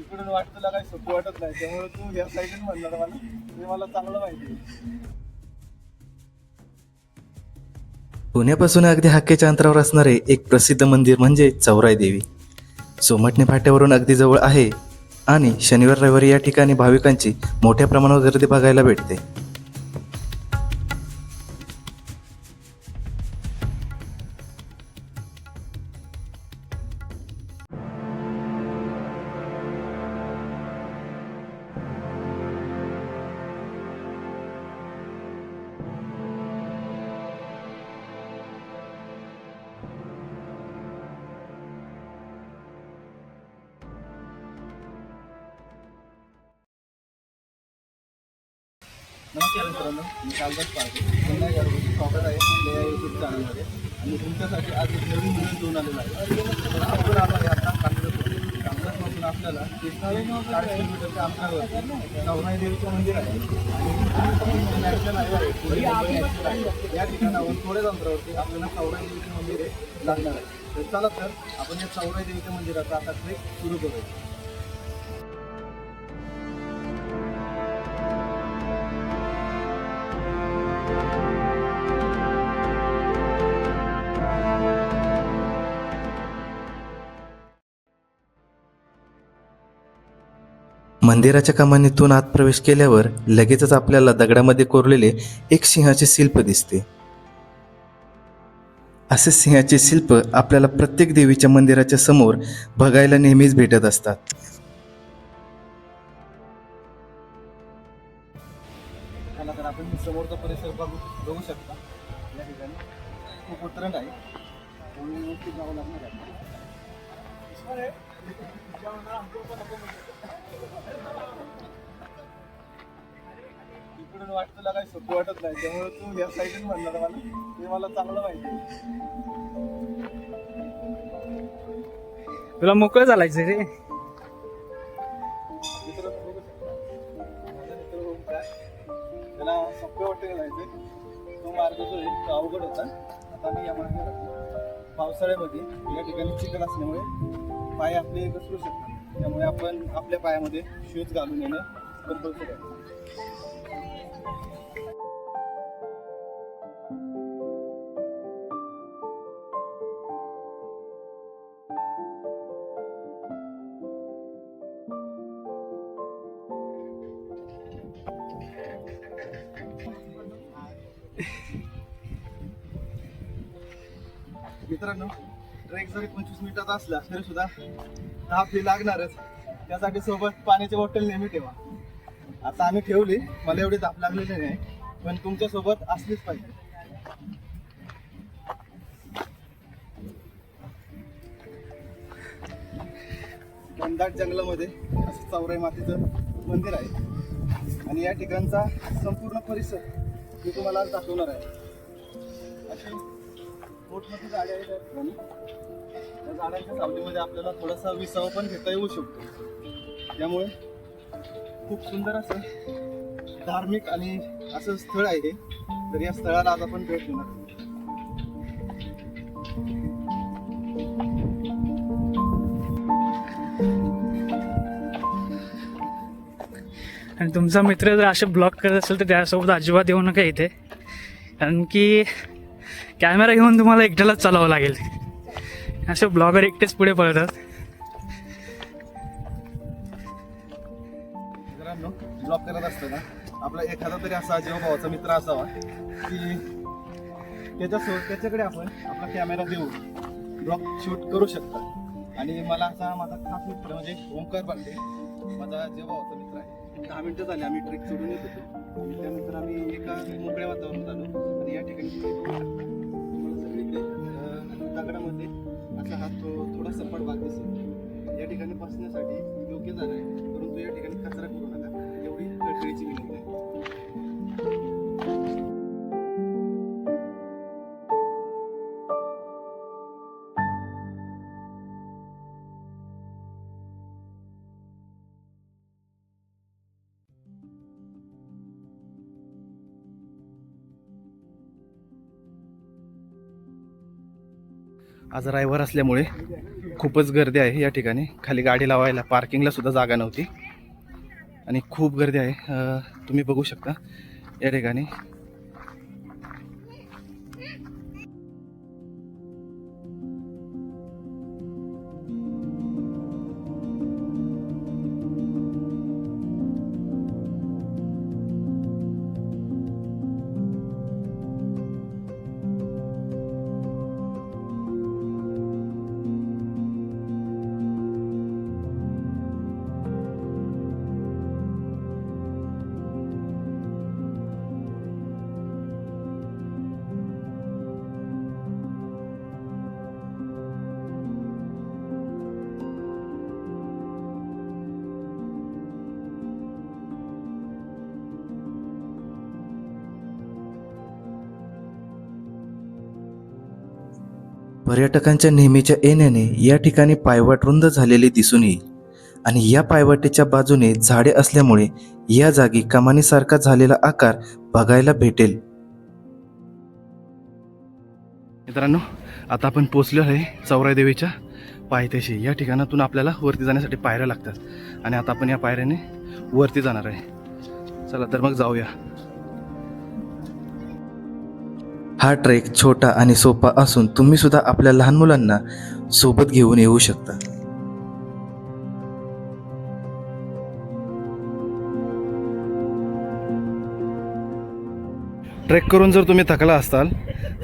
इकडून वाट तुला काही सोपं वाटत नाही. त्यामुळे तू या साईडून म्हणणार मला. ते मला चांगलं माहिती आहे. पुण्यापासून अगदी हाकेच्या अंतरावर असणारे एक प्रसिद्ध मंदिर म्हणजे चौराई देवी. सोमटणे फाट्यावरून अगदी जवळ आहे आणि शनिवार रविवारी या ठिकाणी भाविकांची मोठ्या प्रमाणावर गर्दी बघायला भेटते. नमस्कार मित्रांनो मी कालदास पार्टी. पुन्हा घरगुती स्वागत आहे आपल्या यूट्यूब चॅनलमध्ये आणि तुमच्यासाठी आज एक नवीन व्हिडिओ घेऊन आलेला आहे. तर आपण आलो आहे आता कांगरपासून कांगरपासून आपल्याला तीस किलोमीटरच्या अंतरावरती चौनाई देवीचं मंदिर आहे. आणि नॅशनल हायवे आहे. या ठिकाणावर थोड्याच अंतरावरती आपल्याला सौराई देवीचं मंदिर आहे लागणार आहे. तर चला तर आपण या सौराई देवीच्या मंदिराचा आता ट्रेक सुरू करूया. मंदिराच्या कमानीतून आत प्रवेश केल्यावर लगेचच आपल्याला दगडामध्ये कोरलेले एक सिंहाचे शिल्प दिसते. असे सिंहाचे शिल्प आपल्याला प्रत्येक देवीच्या मंदिराच्या समोर बघायला नेहमीच भेटत असतात. तर आपण समोरचा परिसर बघू बघू शकता. या ठिकाणी खूप उतरण आहे. जावं लागणार आहे. इकडून वाट तुला काही सोपं वाटत नाही त्यामुळे तू या साईडून म्हणणार मला. ते मला चांगलं माहिती तुला मोकळं चालायचं रे. त्याला सोपे वाटेल जायचं. तो मार्ग जो आहे तो अवघड होता. आता मी या मार्गावर पावसाळ्यामध्ये या ठिकाणी चिकन असल्यामुळे पाय आपले घसरू शकतात. त्यामुळे आपण आपल्या पायामध्ये शूज घालून येणं कंपल्सरी आहे मित्रांनो ट्रेक जरी पंचवीस मिनिटाचा असला तरी सुद्धा दहा फी लागणारच. त्यासाठी सोबत पाण्याची बॉटल नेहमी ठेवा. आता आम्ही ठेवली मला एवढी ताप लागलेली नाही पण तुमच्यासोबत असलीच पाहिजे. घनदाट जंगलामध्ये असं चौराई मातीचं मंदिर आहे. आणि या ठिकाणचा संपूर्ण परिसर मी तुम्हाला आज दाखवणार आहे. अशी मोठमोठी आहेत या ठिकाणी त्या सावलीमध्ये आपल्याला थोडासा विसावा पण घेता येऊ शकतो. त्यामुळे खूप सुंदर असं धार्मिक आणि असं स्थळ आहे हे. तर या स्थळाला आज आपण भेट देणार आणि तुमचा मित्र जर असे ब्लॉक करत असेल तर त्यासोबत अजिबात येऊ नका इथे. कारण की कॅमेरा घेऊन तुम्हाला एकट्यालाच चालावं लागेल. असे ब्लॉगर एकटेच पुढे पळतात. ब्लॉग करत असताना आपला एखादा तरी असा भावाचा मित्र असावा की त्याच्यासोबत त्याच्याकडे आपण आपला कॅमेरा देऊन ब्लॉग शूट करू शकता. आणि मला असा माझा खास मित्र म्हणजे ओंकार पांडे माझा भावाचा मित्र आहे. दहा मिनटं झाली आम्ही ट्रेक सोडून येत होतो. त्यानंतर आम्ही एका मोकळ्या वातावरणात आलो. आणि या ठिकाणी अं, दगडामध्ये असा हा थो थोडा सपाट भाग दिसेल. या ठिकाणी बसण्यासाठी योग्य जागा आहे. परंतु या ठिकाणी कचरा करू नका. एवढी कळकळीची विनंती आहे. आज रविवार असल्यामुळे खूपच गर्दी आहे या ठिकाणी. खाली गाडी लावायला पार्किंगला सुद्धा जागा नव्हती. आणि खूप गर्दी आहे. तुम्ही बघू शकता या ठिकाणी. पर्यटकांच्या नेहमीच्या येण्याने या ठिकाणी पायवाट रुंद झालेली दिसून येईल. आणि या पायवाटेच्या बाजूने झाडे असल्यामुळे या जागी कमानीसारखा झालेला आकार बघायला भेटेल. मित्रांनो आता आपण पोचलो आहे चौराई देवीच्या पायथ्याशी. या ठिकाणातून आपल्याला वरती जाण्यासाठी पायऱ्या लागतात. आणि आता आपण या पायऱ्याने वरती जाणार आहे. चला तर मग जाऊया. हा ट्रेक छोटा आणि सोपा असून तुम्ही सुद्धा आपल्या लहान मुलांना सोबत घेऊन येऊ शकता. ट्रेक करून जर तुम्ही थकला असाल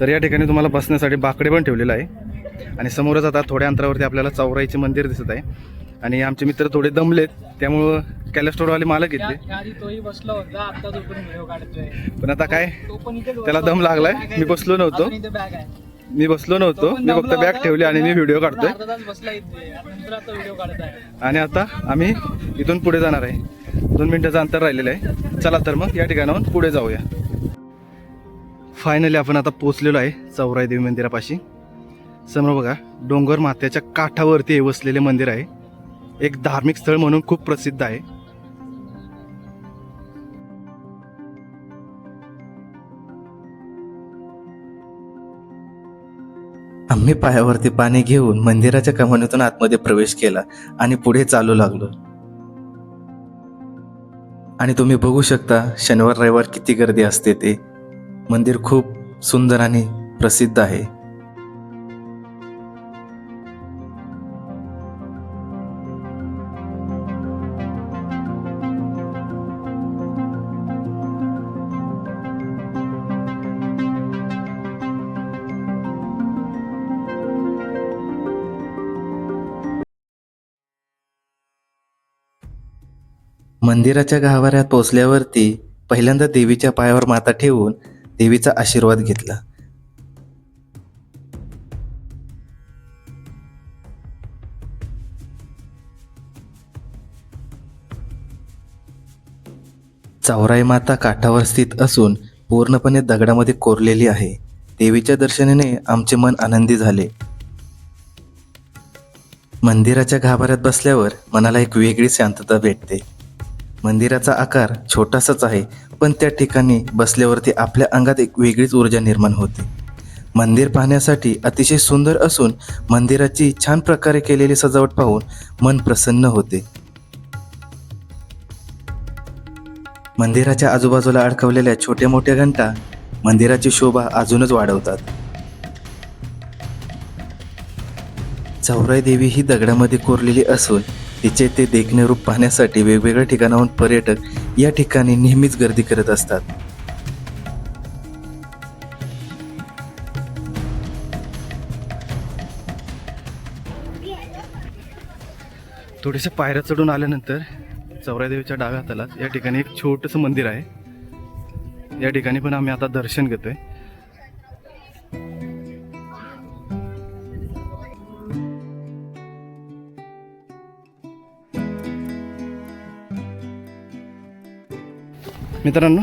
तर या ठिकाणी तुम्हाला बसण्यासाठी बाकडे पण ठेवलेलं आहे. आणि समोरच आता थोड्या अंतरावरती आपल्याला चौराईचे मंदिर दिसत आहे. आणि आमचे मित्र थोडे दमलेत त्यामुळं कॅलेस्टोरवाले मालक घेतले आधी तोही बसला होता आता तो पण व्हिडिओ काढतोय. पण आता काय? तो पण इथे त्याला दम लागलाय. मी बसलो नव्हतो. अजून इथे बॅग आहे. मी बसलो नव्हतो. मी फक्त बॅग ठेवली आणि मी व्हिडिओ काढतोय अर्धा तास बसला इथे. नंतर आता व्हिडिओ काढत आहे. आणि आता आम्ही इथून पुढे जाणार आहे. दोन मिनिटाचं अंतर राहिलेलं आहे. चला तर मग या ठिकाणाहून पुढे जाऊया. फायनली आपण आता पोचलेलो आहे चौराई देवी मंदिरापाशी. समोर बघा डोंगर माथ्याच्या काठावरती हे वसलेले मंदिर आहे. एक धार्मिक स्थळ म्हणून खूप प्रसिद्ध आहे. आम्ही पायावरती पाणी घेऊन मंदिराच्या कमानीतून आतमध्ये प्रवेश केला आणि पुढे चालू लागलो. आणि तुम्ही बघू शकता शनिवार रविवार किती गर्दी असते ते. मंदिर खूप सुंदर आणि प्रसिद्ध आहे. मंदिराच्या गाभाऱ्यात पोचल्यावरती पहिल्यांदा देवीच्या पायावर माता ठेवून देवीचा आशीर्वाद घेतला. चौराई माता काठावर स्थित असून पूर्णपणे दगडामध्ये कोरलेली आहे. देवीच्या दर्शनाने आमचे मन आनंदी झाले. मंदिराच्या गाभाऱ्यात बसल्यावर मनाला एक वेगळी शांतता भेटते. मंदिराचा आकार छोटासाच आहे पण त्या ठिकाणी बसल्यावरती आपल्या अंगात एक वेगळीच ऊर्जा निर्माण होते. मंदिर पाहण्यासाठी अतिशय सुंदर असून मंदिराची छान प्रकारे केलेली सजावट पाहून मन प्रसन्न होते. मंदिराच्या आजूबाजूला अडकवलेल्या छोट्या मोठ्या घंटा मंदिराची शोभा अजूनच वाढवतात. चौराई देवी ही दगडामध्ये कोरलेली असून तिचे ते देखणे रूप पाहण्यासाठी वेगवेगळ्या ठिकाणाहून पर्यटक या ठिकाणी नेहमीच गर्दी करत असतात. थोडेसे पायऱ्या चढून आल्यानंतर चौऱ्यादेवीच्या देवीच्या डाव्या या ठिकाणी एक छोटंसं मंदिर आहे. या ठिकाणी पण आम्ही आता दर्शन घेतोय. मित्रांनो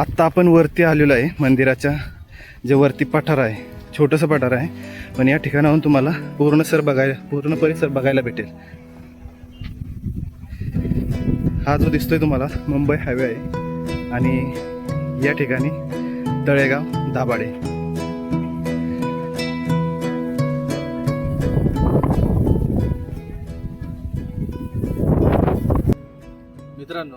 आत्ता आपण वरती आलेलो आहे. मंदिराच्या जे वरती पठार आहे छोटंसं पठार आहे. पण या ठिकाणाहून तुम्हाला पूर्ण सर बघायला पूर्ण परिसर बघायला भेटेल. हा जो दिसतोय तुम्हाला मुंबई हायवे आहे. आणि या ठिकाणी तळेगाव दाबाडे मित्रांनो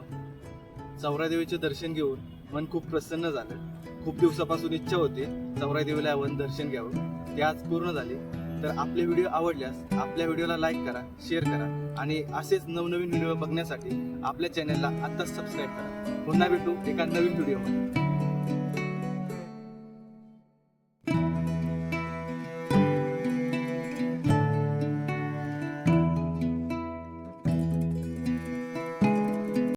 चौरादेवीचे दर्शन घेऊन मन खूप प्रसन्न झालं. खूप दिवसापासून इच्छा होती चौरादेवीला आपण दर्शन घ्यावं. ते आज पूर्ण झाले. तर आपले व्हिडिओ आवडल्यास आपल्या व्हिडिओला लाईक करा शेअर करा आणि असेच नवनवीन व्हिडिओ बघण्यासाठी आपल्या चॅनलला आत्ताच सबस्क्राईब करा. पुन्हा भेटू एका नवीन व्हिडिओमध्ये.